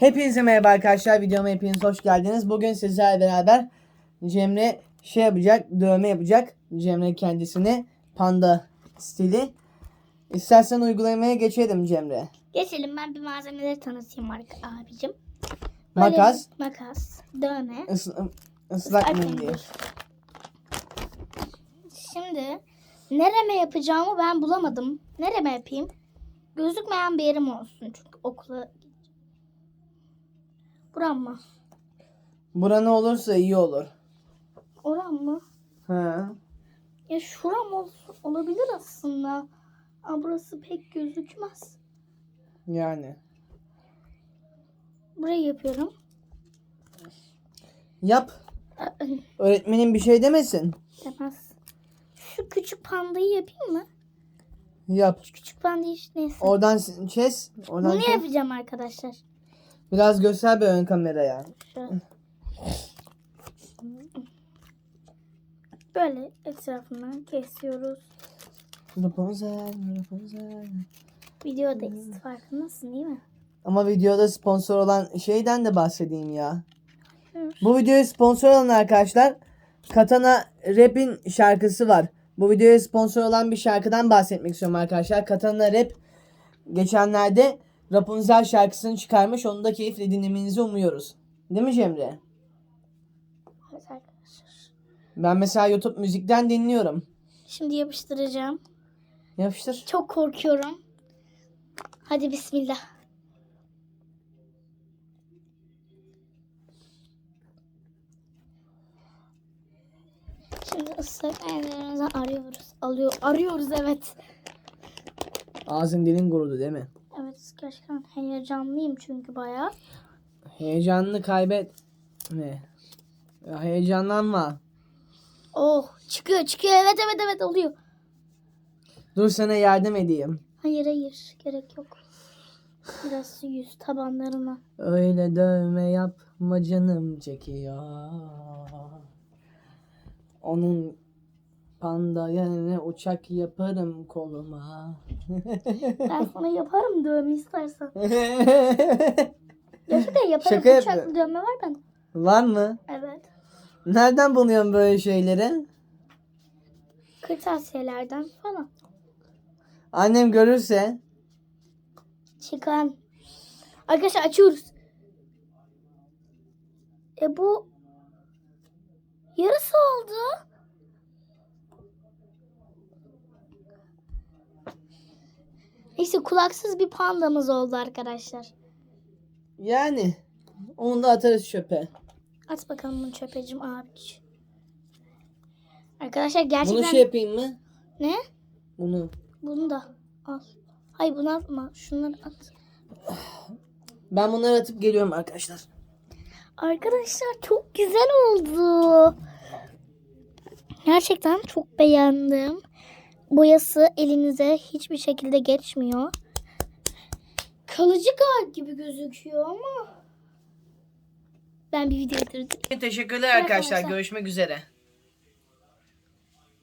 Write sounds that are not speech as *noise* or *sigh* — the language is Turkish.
Hepinize merhaba arkadaşlar. Videoma hepiniz hoş geldiniz. Bugün sizlerle beraber Cemre şey yapacak, dövme yapacak. Cemre kendisini panda stili. İstersen uygulamaya geçelim Cemre. Geçelim ben bir malzemeleri tanıtayım arka abicim. Böyle Makas, Makas, dövme. ıs- ıslak Islak mendil. mendil. Şimdi nereme yapacağımı ben bulamadım. Nereme yapayım? Gözükmeyen bir yerim olsun çünkü okula Buram mı? Bura ne olursa iyi olur. Oram mı? Ha. Ya şuram olsun, olabilir aslında. Ama burası pek gözükmez. Yani. Burayı yapıyorum. Yap. *laughs* Öğretmenin bir şey demesin. Demez. Şu küçük pandayı yapayım mı? Yap. Küçük pandayı işte neyse. Oradan kes. Oradan Bunu kes. yapacağım arkadaşlar. Biraz göster bir ön kameraya. Böyle etrafından kesiyoruz. Rapunzel, Rapunzel. Videodayız. Farkındasın değil mi? Ama videoda sponsor olan şeyden de bahsedeyim ya. Bu videoya sponsor olan arkadaşlar Katana Rap'in şarkısı var. Bu videoya sponsor olan bir şarkıdan bahsetmek istiyorum arkadaşlar. Katana Rap geçenlerde Rapunzel şarkısını çıkarmış. Onu da keyifle dinlemenizi umuyoruz. Değil mi Cemre? Ben mesela YouTube müzikten dinliyorum. Şimdi yapıştıracağım. Yapıştır. Çok korkuyorum. Hadi bismillah. Şimdi ıslak ellerimizi arıyoruz. Alıyor, arıyoruz evet. Ağzın dilin kurudu değil mi? Gerçekten heyecanlıyım çünkü bayağı. Heyecanını kaybetme. Ya heyecanlanma. Oh çıkıyor çıkıyor evet evet evet oluyor. Dur sana yardım edeyim. Hayır hayır gerek yok. Biraz yüz tabanlarına. Öyle dövme yapma canım çekiyor. Onun panda yerine uçak yaparım koluma. *laughs* Ben sana yaparım dövme istersen. *laughs* Gerçekten yaparım. Şaka Uçaklı yapıyor. dövme var bende. Var mı? Evet. Nereden buluyorsun böyle şeyleri? Kırtasiyelerden falan. Annem görürse Çıkan. Arkadaşlar açıyoruz. E bu yarısı oldu. Neyse kulaksız bir pandamız oldu arkadaşlar. yani onu da atarız çöpe. At bakalım bunu çöpecim abici. Arkadaşlar gerçekten... Bunu şey yapayım mı? Ne? Bunu. Bunu da al. Hayır bunu atma. Şunları at. Ben bunları atıp geliyorum arkadaşlar. Arkadaşlar çok güzel oldu. Gerçekten çok beğendim. Boyası elinize hiçbir şekilde geçmiyor. Kalıcı gal gibi gözüküyor ama ben bir video bitirdim. Teşekkürler arkadaşlar. Görüşmek üzere.